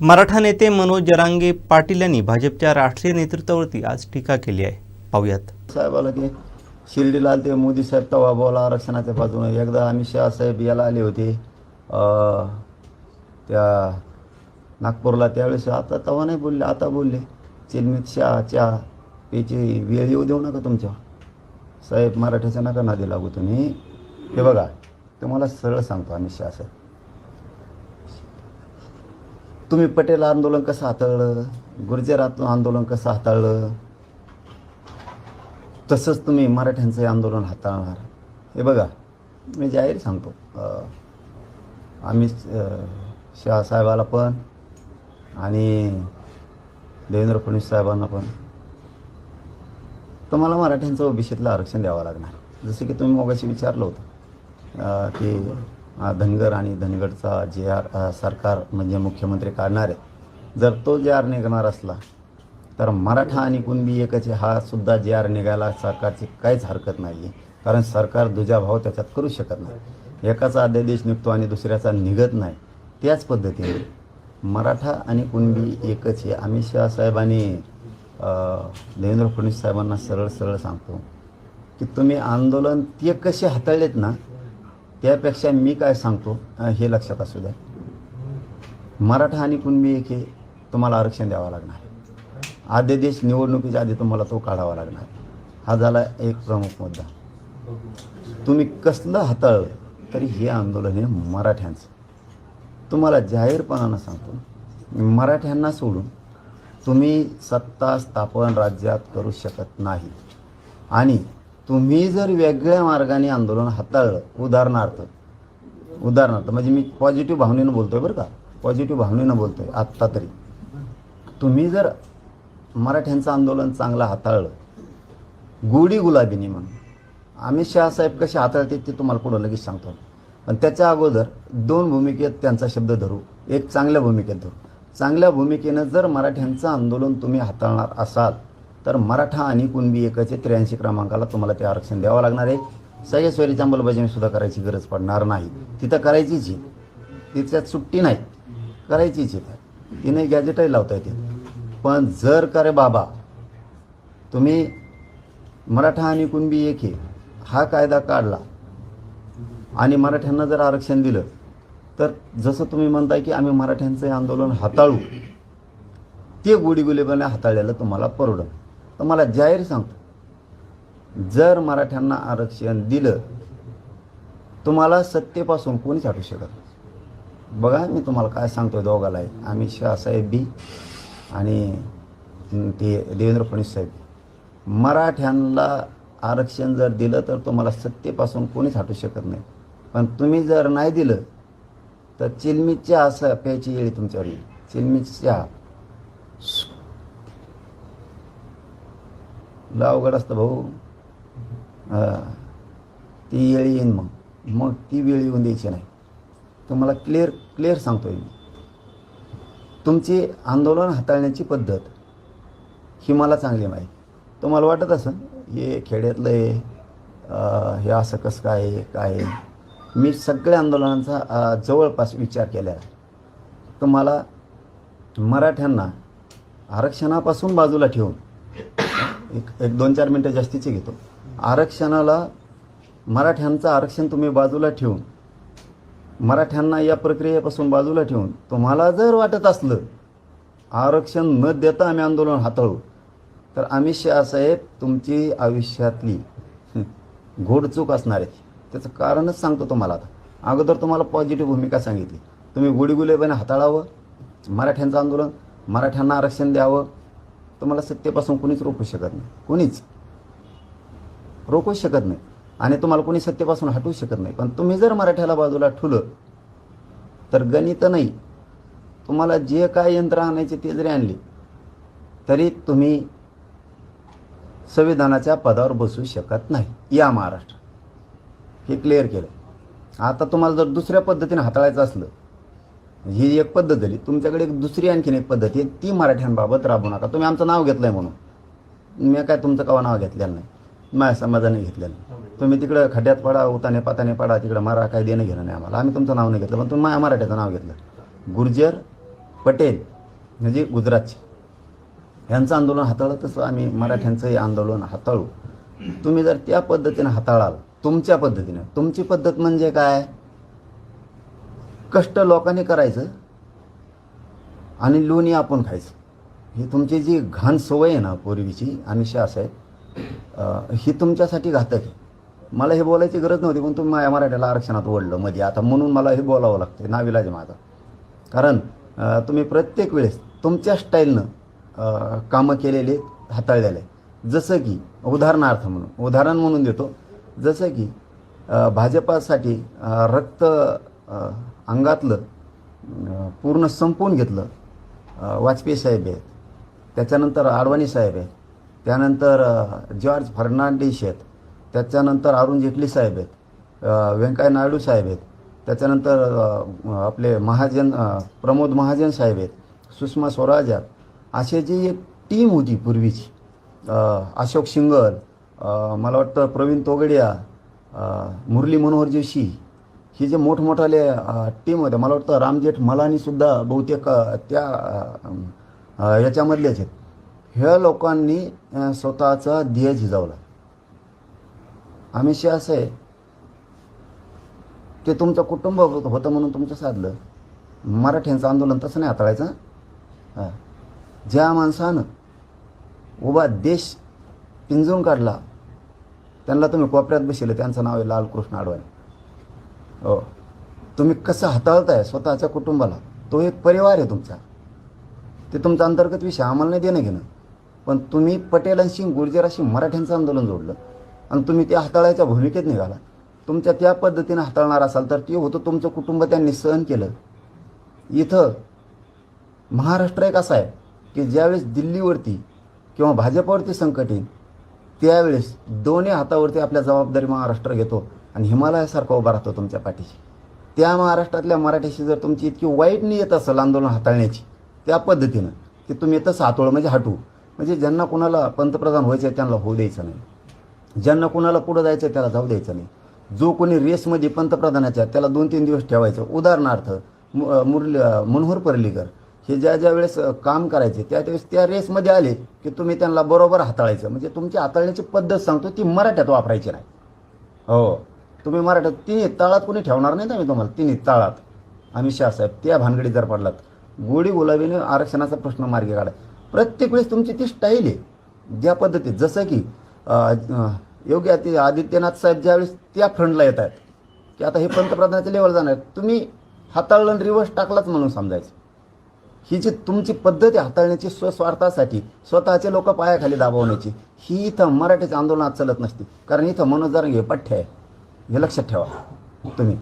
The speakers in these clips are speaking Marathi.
मराठा नेते मनोज जरांगे पाटील यांनी भाजपच्या राष्ट्रीय नेतृत्वावरती आज टीका केली आहे. पाहूयात. साहेबाला ते शिर्डीला आले ते मोदी साहेब तवा बोला आरक्षणाच्या बाजूने. एकदा अमित शहा साहेब याला आले होते त्या नागपूरला त्यावेळेस आता तवा नाही बोलले आता बोलले. चिलमित शहाच्या चहा याची वेळ येऊ देऊ नका तुमच्या. साहेब मराठीचा नका नादी लागू तुम्ही. हे बघा तुम्हाला सरळ सांगतो अमित शहा साहेब. तुम्ही पटेल आंदोलन कसं हाताळलं? गुर्जर आंदोलन कसं हाताळलं? तसंच तुम्ही मराठ्यांचं आंदोलन हाताळणार. हे बघा मी जाहीर सांगतो. आम्ही शहासाहेबाला साहेबाला पण आणि देवेंद्र फडणवीस साहेबांना पण. तुम्हाला मराठ्यांचं ओबीसीतलं आरक्षण द्यावं लागणार. जसं की तुम्ही मोगाशी विचारलं होतं की धनगर आणि धनगडचा जे आर सरकार म्हणजे मुख्यमंत्री काढणार आहे. जर तो जे आर निघणार असला तर मराठा आणि कुणबी एकच आहे हा सुद्धा जे आर निघायला सरकारची काहीच हरकत नाही आहे कारण सरकार दुजाभाव त्याच्यात करू शकत नाही. एकाचा अध्यादेश निघतो आणि दुसऱ्याचा निघत नाही. त्याच पद्धतीने मराठा आणि कुणबी एकच आहे अमित शहा साहेब देवेंद्र फडणवीस साहेबांना सरळ सरळ सांगतो की तुम्ही आंदोलन ते कसे हाताळलेत ना त्यापेक्षा मी काय सांगतो हे लक्षात असू द्या. मराठा आणि कुणबी एक हे तुम्हाला आरक्षण द्यावं लागणार. आद्यदेश निवडणुकीच्या आधी तुम्हाला तो काढावा लागणार. हा झाला एक प्रमुख मुद्दा. तुम्ही कसलं हाताळलं तरी हे आंदोलन हे मराठ्यांचं. तुम्हाला जाहीरपणानं सांगतो मराठ्यांना सोडून तुम्ही सत्ता स्थापन राज्यात करू शकत नाही. आणि तुम्ही जर वेगळ्या मार्गाने आंदोलन हाताळलं उदाहरणार्थ उदाहरणार्थ म्हणजे मी पॉझिटिव्ह भावनेनं बोलतोय बरं का? पॉझिटिव्ह भावनेनं बोलतोय आत्ता तरी. तुम्ही जर मराठ्यांचं आंदोलन चांगलं हाताळलं गोडी गुलाबीनी म्हणून अमित शहा साहेब कसे हाताळते ते तुम्हाला पुढं लगेच सांगतो. पण त्याच्या अगोदर दोन भूमिकेत त्यांचा शब्द धरू एक चांगल्या भूमिकेत धरू. चांगल्या भूमिकेनं जर मराठ्यांचं आंदोलन तुम्ही हाताळणार असाल तर मराठा आणि कुणबी एकाचे त्र्याऐंशी क्रमांकाला तुम्हाला ते आरक्षण द्यावं लागणार आहे. सगळ्या अंमलबजावणी सुद्धा करायची गरज पडणार नाही. तिथं करायचीच आहे. तिच्यात सुट्टी नाही. करायचीच आहे. तिने गॅजेटही लावता येते पण जर का रे बाबा तुम्ही मराठा आणि कुणबी एक आहे हा कायदा काढला आणि मराठ्यांना जर आरक्षण दिलं तर जसं तुम्ही म्हणताय की आम्ही मराठ्यांचं आंदोलन हाताळू ते गोडीगुलेपणे हाताळल्याला तुम्हाला परवडं तर मला जाहीर सांगतो. जर मराठ्यांना आरक्षण दिलं तुम्हाला सत्तेपासून कोणीच हटू शकत नाही. बघा मी तुम्हाला काय सांगतो दोघाला. आम्ही शाहसाहेब साहेब बी आणि ते देवेंद्र फडणवीस साहेब मराठ्यांना आरक्षण जर दिलं तर तुम्हाला सत्तेपासून कोणीच हटू शकत नाही. पण तुम्ही जर नाही दिलं तर चिलमीच्या चहा असं प्यायची येळी तुमच्यावर येईल. लय अवघड असतं भाऊ. ती येळी येईन मग. मग ती वेळ येऊन द्यायची नाही. तुम्हाला क्लिअर क्लिअर सांगतोय मी. तुमची आंदोलन हाताळण्याची पद्धत ही मला चांगली माहीत. तुम्हाला वाटत असं हे खेड्यातलं आहे हे असं कसं काय काय मी सगळ्या आंदोलनांचा जवळपास विचार केला आहे. तुम्हाला मराठ्यांना आरक्षणापासून बाजूला ठेवून एक एक दोन चार मिनटं जास्तीचे घेतो. आरक्षणाला मराठ्यांचं आरक्षण तुम्ही बाजूला ठेवून मराठ्यांना या प्रक्रियेपासून बाजूला ठेवून तुम्हाला जर वाटत असलं आरक्षण न देता आम्ही आंदोलन हाताळू तर अमित शहा साहेब तुमची आयुष्यातली घोडचूक असणार आहे. त्याचं कारणच सांगतो तुम्हाला आता. अगोदर तुम्हाला पॉझिटिव्ह भूमिका सांगितली. तुम्ही गोडीगुलेपणे हाताळावं मराठ्यांचं आंदोलन मराठ्यांना आरक्षण द्यावं तुम्हाला सत्तेपासून कोणीच रोखू शकत नाही. कोणीच. रोखू शकत नाही. आणि तुम्हाला कोणी सत्तेपासून हटवू शकत नाही. पण तुम्ही जर मराठ्याला बाजूला ठुलं तर गणित नाही. तुम्हाला जे काय यंत्र आणायचे ते जरी आणले तरी तुम्ही संविधानाच्या पदावर बसू शकत नाही. या महाराष्ट्र. हे क्लिअर केलं. आता तुम्हाला जर दुसऱ्या पद्धतीने हाताळायचं असलं ही एक पद्धत झाली. तुमच्याकडे एक दुसरी आणखीन एक पद्धत आहे. ती मराठ्यांबाबत राबवू नका. तुम्ही आमचं नाव घेतलं आहे म्हणून. मी काय तुमचं कवा नाव घेतलेलं नाही. माझ्या समाजाने घेतलेलं नाही. तुम्ही तिकडं खड्ड्यात पडा उताने पाताने पडा तिकडं मारा काय देणं घेणं नाही आम्हाला. आम्ही तुमचं नाव नाही घेतलं पण तुम्ही माझ्या मराठ्याचं नाव घेतलं. गुर्जर पटेल म्हणजे गुजरातचे. ह्यांचं आंदोलन हाताळलं तसं आम्ही मराठ्यांचंही आंदोलन हाताळू. तुम्ही जर त्या पद्धतीनं हाताळाल तुमच्या पद्धतीनं तुमची पद्धत म्हणजे काय? कष्ट लोकांनी करायचं आणि लोणी आपण खायचं. ही तुमची जी घाण सवय आहे ना पूर्वीची आणि शास आहे ही तुमच्यासाठी घातक आहे. मला हे बोलायची गरज नव्हती पण तुम्ही माझ्या मराठ्याला आरक्षणात ओढलं मध्ये. आता म्हणून मला हे बोलावं लागतं नाविलाज माझा. कारण तुम्ही प्रत्येक वेळेस तुमच्या स्टाईलनं कामं केलेले हाताळलेले. जसं की उदाहरणार्थ म्हणून उदाहरण म्हणून देतो. जसं की भाजपासाठी रक्त अंगातलं पूर्ण संपवून घेतलं. वाजपेयी साहेब आहेत. त्याच्यानंतर आडवाणी साहेब आहेत. त्यानंतर जॉर्ज फर्नांडिस आहेत. त्याच्यानंतर अरुण जेटली साहेब आहेत. व्यंकय्या नायडू साहेब आहेत. त्याच्यानंतर आपले महाजन प्रमोद महाजन साहेब आहेत. सुषमा स्वराज आहेत. असे जी एक टीम होती पूर्वीची अशोक शिंगल मला वाटतं प्रवीण तोगडिया मुरली मनोहर जोशी ही जे मोठमोठाले टीम होते मला वाटतं रामजेठ मलानीसुद्धा बहुतेक त्या याच्यामधलेच आहेत. ह्या लोकांनी स्वतःचा ध्येय झिजावला आम्हीशी असं आहे ते तुमचं कुटुंब होतं म्हणून तुमचं साधलं. मराठ्यांचं आंदोलन तसं नाही हाताळायचं. हां ज्या माणसानं उभा देश पिंजून काढला त्यांना तुम्ही कोपऱ्यात बसले त्यांचं नाव आहे लालकृष्ण अडवाणी हो. तुम्ही कसं हाताळताय स्वतःच्या कुटुंबाला? तो एक परिवार आहे तुमचा. ते तुमचा अंतर्गत विषय आम्हाला नाही देणं घेणं. पण तुम्ही पटेलांशी गुर्जराशी मराठ्यांचं आंदोलन जोडलं. आणि तुम्ही ते हाताळायच्या भूमिकेत निघाला. तुमच्या त्या पद्धतीनं हाताळणार असाल तर ते होतं तुमचं कुटुंब त्यांनी सहन केलं. इथं महाराष्ट्र एक असा आहे की ज्यावेळेस दिल्लीवरती किंवा भाजपवरती संकट येईल त्यावेळेस दोन्ही हातावरती आपल्या जबाबदारी महाराष्ट्र घेतो. आणि हिमालयासारखा उभा राहतो तुमच्या पाठीशी. त्या महाराष्ट्रातल्या मराठीशी जर तुमची इतकी वाईट येत असेल आंदोलन हाताळण्याची त्या पद्धतीनं की तुम्ही तसं हातोळ म्हणजे हटू. म्हणजे ज्यांना कुणाला पंतप्रधान व्हायचं आहे त्यांना होऊ द्यायचं नाही. ज्यांना कुणाला पुढं जायचं आहे त्याला जाऊ द्यायचं नाही. जो कोणी रेसमध्ये पंतप्रधानाच्या त्याला दोन तीन दिवस ठेवायचं. उदाहरणार्थ मु- मुरली मनोहर पर्रीकर हे ज्या ज्या वेळेस काम करायचे त्या त्यावेळेस त्या रेसमध्ये आले की तुम्ही त्यांना बरोबर हाताळायचं. म्हणजे तुमची हाताळण्याची पद्धत सांगतो ती मराठ्यात वापरायची नाही. हो. तुम्ही मराठा तिन्ही ताळात कोणी ठेवणार नाही ना मी तुम्हाला तिन्ही ताळात. आम्ही शाहसाहेब त्या भानगडीत जर पडलात गोडी गुलाबीने आरक्षणाचा प्रश्न मार्गी काढा. प्रत्येक वेळेस तुमची ती स्टाईल आहे. ज्या पद्धतीत जसं की योग्य आदि आदित्यनाथ साहेब ज्यावेळेस त्या फ्रंटला येत आहेत की आता हे पंतप्रधानाच्या लेवल जाणार आहेत तुम्ही हाताळलं आणि टाकलाच म्हणून समजायचं. ही जी तुमची पद्धत आहे हाताळण्याची स्वस्वार्थासाठी स्वतःचे लोक पायाखाली दाबवण्याची ही इथं मराठीच्या आंदोलनात चालत नसते. कारण इथं मनोज जारंगे पठ्य आहे. हे लक्षात ठेवा. तुम्ही.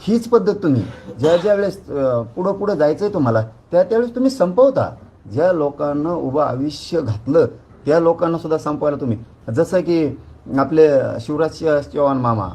हीच पद्धत तुम्ही ज्या ज्या वेळेस पुढं पुढं जायचं आहे तुम्हाला त्या त्यावेळेस तुम्ही संपवता. ज्या लोकांना उभं आयुष्य घातलं त्या लोकांना सुद्धा संपवायला तुम्ही. जसं की आपले शिवराज सिंह चौहान मामा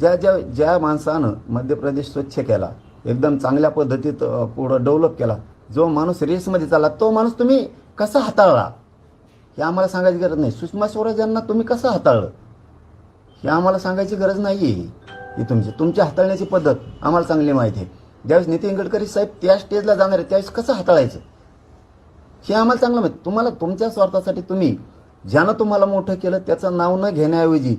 ज्या ज्या ज्या माणसानं मध्य प्रदेश स्वच्छ केला एकदम चांगल्या पद्धतीत पुढं डेव्हलप केला जो माणूस रेसमध्ये चालला तो माणूस तुम्ही कसा हाताळला? हे आम्हाला सांगायची गरज नाही. सुषमा स्वराज यांना तुम्ही कसं हाताळलं? हे आम्हाला सांगायची गरज नाही आहे ही तुमची तुमची हाताळण्याची पद्धत आम्हाला चांगली माहिती आहे. ज्यावेळेस नितीन गडकरी साहेब त्या स्टेजला जाणार आहे त्यावेळेस कसं हाताळायचं? हे आम्हाला चांगलं माहिती तुम्हाला तुमच्या स्वार्थासाठी तुम्ही ज्यानं तुम्हाला मोठं केलं त्याचं नाव न घेण्याऐवजी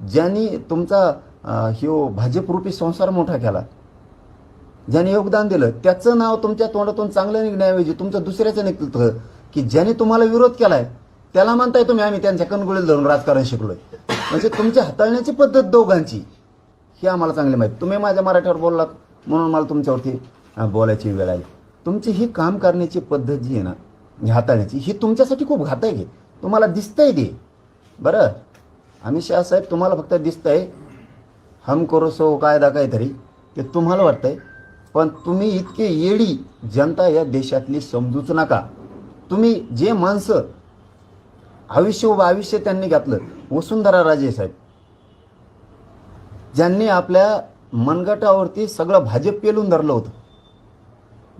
ज्यांनी तुमचा अं, ह्यो भाजपरूपी संसार मोठा केला ज्याने योगदान दिलं त्याचं नाव तुमच्या तोंडातून चांगलं निघण्याऐवजी तुमचं दुसऱ्याचं निघतं की ज्याने तुम्हाला विरोध केलाय त्याला म्हणताय तुम्ही आम्ही त्यांच्या कणगुळीत धरून राजकारण शिकलोय. म्हणजे तुमची हाताळण्याची पद्धत दोघांची. ही आम्हाला चांगली माहिती. तुम्ही माझ्या मराठीवर बोललात म्हणून मला तुमच्यावरती बोलायची वेळ आली. तुमची ही काम करण्याची पद्धत जी आहे ना हाताळण्याची ही तुमच्यासाठी खूप घातक आहे. तुम्हाला दिसतंय ते. बरं? आम्ही शहा साहेब तुम्हाला फक्त दिसतंय हम करो सो कायदा काहीतरी ते तुम्हाला वाटतंय. पण तुम्ही इतके येडी जनता या देशातली समजूच नका. तुम्ही जे माणसं आयुष्य व आयुष्य त्यांनी घातलं. वसुंधरा राजे साहेब ज्यांनी आपल्या मनगटावरती सगळं भाजप पेलून धरलं होतं.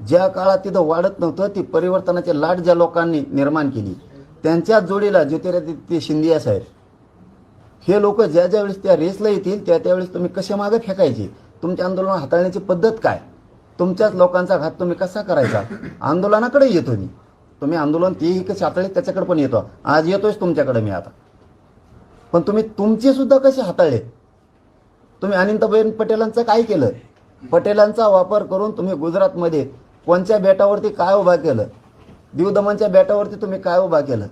ज्या काळात तिथं वाढत नव्हतं ती परिवर्तनाची लाट ज्या लोकांनी निर्माण केली त्यांच्याच जोडीला ज्योतिरादित्य शिंदिया साहेब हे लोक ज्या ज्या वेळेस त्या रेसला येतील त्या त्यावेळेस तुम्ही कशा मागे फेकायचे? तुमच्या आंदोलन हाताळण्याची पद्धत काय? तुमच्याच लोकांचा घात तुम्ही कसा करायचा? आंदोलनाकडे येतो मी. तुम्ही आंदोलन ती कसे हाताळले त्याच्याकडे पण येतो. आज येतोच तुमच्याकडे मी आता. पण तुम्ही तुमचे सुद्धा कसे हाताळले? तुम्ही अनंतबेन पटेलांचं काय केलं? पटेलांचा वापर करून तुम्ही गुजरातमध्ये कोणत्या बेटावरती काय उभा केलं? दीवदमनच्या बेटावरती तुम्ही काय उभा केलं?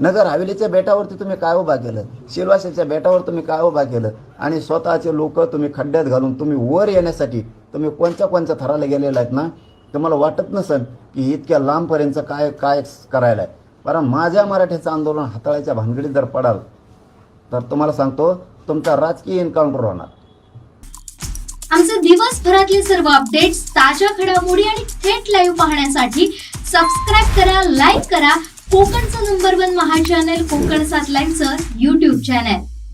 नगर हवेलीच्या बेटावरती तुम्ही काय उभा केलं? शिलवाशाच्या बेटावर तुम्ही काय उभा केलं? आणि स्वतःचे लोक तुम्ही खड्ड्यात घालून तुम्ही वर येण्यासाठी तुम्ही कोणत्या कोणत्या थराला गेलेला आहेत ना? तर मला वाटत नसेल की इतक्या लांबपर्यंत काय काय करायला आहे कारण माझ्या मराठीचं आंदोलन हाताळायच्या भानगडीत जर पडाल तर तुम्हाला सांगतो तुमचा राजकीय एन्काउंटर होणार. आमचे दिवसभरातले सर्व अपडेट्स ताज्या घडामोडी आणि थेट लाईव्ह पाहण्यासाठी सबस्क्राईब करा लाईक करा. कोकणचं नंबर वन महा चॅनल कोकण सात लाईनचं युट्यूब चॅनल